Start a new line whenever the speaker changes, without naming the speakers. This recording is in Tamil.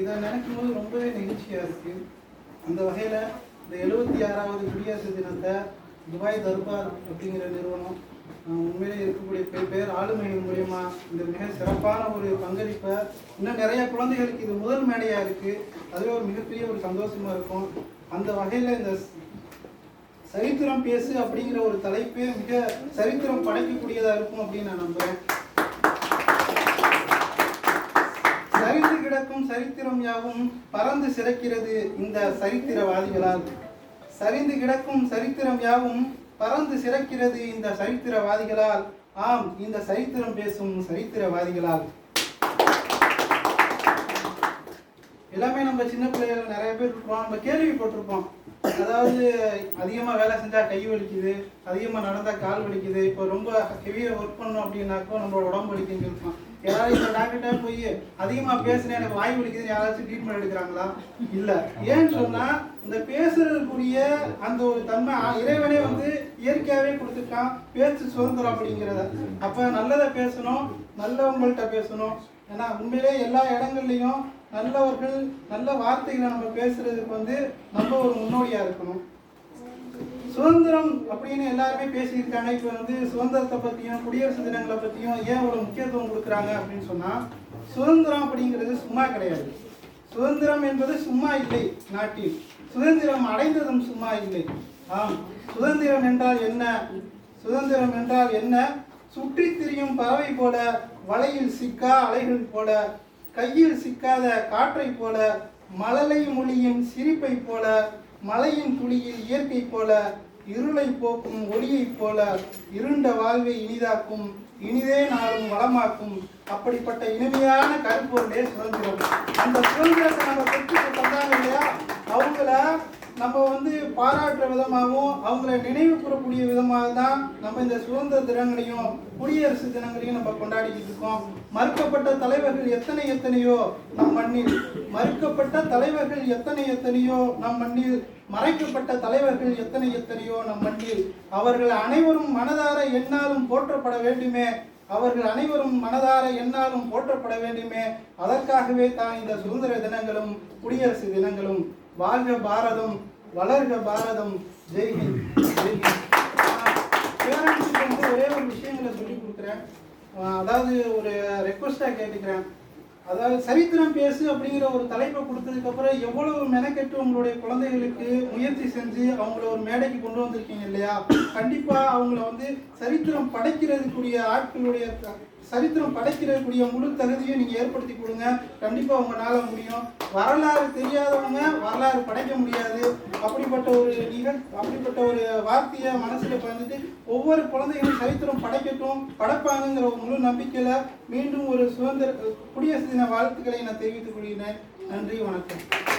இதை நினைக்கும் போது ரொம்பவே நெகிழ்ச்சியாக இருக்கு. அந்த வகையில் இந்த எழுபத்தி ஆறாவது குடியரசு தினத்தை துபாய் தர்பார் அப்படிங்கிற நிறுவனம் உண்மையிலே இருக்கக்கூடிய பே- பேர் ஆளுமையின் மூலயமா இந்த மிக சிறப்பான ஒரு பங்களிப்பை இன்னும் நிறைய குழந்தைகளுக்கு இது முதல் மேடையாக இருக்குது அதுவே ஒரு மிகப்பெரிய ஒரு சந்தோஷமாக இருக்கும். அந்த வகையில் இந்த சரித்திரம் பேசு அப்படிங்கிற ஒரு தலைப்பே மிக சரித்திரம் படைக்கக்கூடியதாக இருக்கும் அப்படின்னு நான் நம்புகிறேன் சரிந்து கிடக்கும் சரித்திரம் யாவும் பறந்து சிறக்கிறது இந்த சரித்திரவாதிகளால். சரிந்து கிடக்கும் சரித்திரம் யாவும் பறந்து சிறக்கிறது இந்த சரித்திரவாதிகளால். ஆம் இந்த சரித்திரம் பேசும் சரித்திரவாதிகளால். எல்லாமே நம்ம சின்ன பிள்ளைகள் நிறைய பேர் இருப்போம். நம்ம கேள்விப்பட்டிருப்போம் அதாவது அதிகமாக வேலை செஞ்சா கை வலிக்குது அதிகமாக நடந்தா கால் வலிக்குது இப்போ ரொம்ப ஹெவியாக ஒர்க் பண்ணோம் அப்படின்னாக்கோ நம்மளோட உடம்பு வலிக்குன்னு இருப்பான் யாராவது இந்த டாக்டர்கிட்ட போய் அதிகமாக பேசுனேன் எனக்கு வாய் வலிக்குதுன்னு யாராச்சும் ட்ரீட்மெண்ட் எடுக்கிறாங்களா? இல்லை. ஏன்னு சொன்னா இந்த பேசுறதுக்குரிய அந்த ஒரு தன்மை இறைவனே வந்து இயற்கையாகவே கொடுத்துட்டான் பேச்சு சுதந்திரம் அப்படிங்கிறத. அப்போ நல்லதை பேசணும் நல்லவங்கள்ட்ட பேசணும். ஏன்னா உண்மையிலே எல்லா இடங்கள்லையும் நல்லவர்கள் நல்ல வார்த்தைகளை நம்ம பேசுறதுக்கு வந்து நம்ம ஒரு முன்னோடியா இருக்கணும். சுதந்திரம் அப்படின்னு எல்லாருமே பேசியிருக்காங்க. இப்போ வந்து சுதந்திரத்தை பற்றியும் குடியரசு தினங்களை பற்றியும் ஏன் இவ்வளோ முக்கியத்துவம் கொடுக்குறாங்க அப்படின்னு சொன்னால் சுதந்திரம் அப்படிங்கிறது சும்மா கிடையாது. சுதந்திரம் என்பது சும்மா இல்லை நாட்டில். சுதந்திரம் அடைந்ததும் சும்மா இல்லை. ஆம். சுதந்திரம் என்றால் என்ன? சுதந்திரம் என்றால் என்ன? சுற்றி திரியும் பறவை போல வலையில் சிக்கா அலைகள் போல கையில் சிக்காத காற்றைப் போல மழலை மொழியின் சிரிப்பை போல மலையின் துளியில் இயற்கை போல இருளை போக்கும் ஒளியைப் போல இருண்ட வாழ்வை இனிதாக்கும் இனிதே நாளும் வளமாக்கும். அப்படிப்பட்ட இனிமையான கருப்பொருளே சுதந்திரம். அந்த சுதந்திரத்தை நம்ம பெற்று தந்தாங்க இல்லையா? அவங்கள நம்ம வந்து பாராட்டுற விதமாகவும் அவங்கள நினைவு கூறக்கூடிய விதமாக தான் நம்ம இந்த சுதந்திர தினங்களையும் குடியரசு தினங்களையும் நம்ம கொண்டாடிக்கிட்டு இருக்கோம். மறுக்கப்பட்ட தலைவர்கள் எத்தனை எத்தனையோ நம் மண்ணில். மறுக்கப்பட்ட தலைவர்கள் எத்தனை எத்தனையோ நம் மண்ணில். மறைக்கப்பட்ட தலைவர்கள் எத்தனை எத்தனையோ நம் மண்ணில். அவர்கள் அனைவரும் மனதார எண்ணாலும் போற்றப்பட வேண்டுமே. அவர்கள் அனைவரும் மனதார எண்ணாலும் போற்றப்பட வேண்டுமே. அதற்காகவே தான் இந்த சுதந்திர தினங்களும் குடியரசு தினங்களும் வாழ்க பாரதம் வளர்க பாரதம் ஜெய்ஹிந்த் பேரண்ட்ஸுக்கு வந்து ஒரே ஒரு விஷயங்களை சொல்லி கொடுக்குறேன். அதாவது ஒரு ரெக்வஸ்டாக கேட்டுக்கிறேன். அதாவது சரித்திரம் பேசு அப்படிங்கிற ஒரு தலைப்பை கொடுத்ததுக்கப்புறம் எவ்வளவு மெனக்கெட்டு உங்களுடைய குழந்தைகளுக்கு முயற்சி செஞ்சு அவங்கள ஒரு மேடைக்கு கொண்டு வந்திருக்கீங்க இல்லையா? கண்டிப்பாக அவங்கள வந்து சரித்திரம் படைக்கிறதுக்குரிய ஆட்களுடைய சரித்திரம் படைக்கிறக்கூடிய முழு தகுதியும் நீங்கள் ஏற்படுத்தி கொடுங்க. கண்டிப்பாக உங்களால் முடியும். வரலாறு தெரியாதவங்க வரலாறு படைக்க முடியாது. அப்படிப்பட்ட ஒரு நிகழ் அப்படிப்பட்ட ஒரு வார்த்தையை மனசில் பதிந்துட்டு ஒவ்வொரு குழந்தைகளும் சரித்திரம் படைக்கட்டும் படைப்பாங்கிற ஒரு முழு நம்பிக்கையில் மீண்டும் ஒரு சுதந்திர குடியரசு தின வாழ்த்துக்களை நான் தெரிவித்துக் கொள்கிறேன். நன்றி வணக்கம்.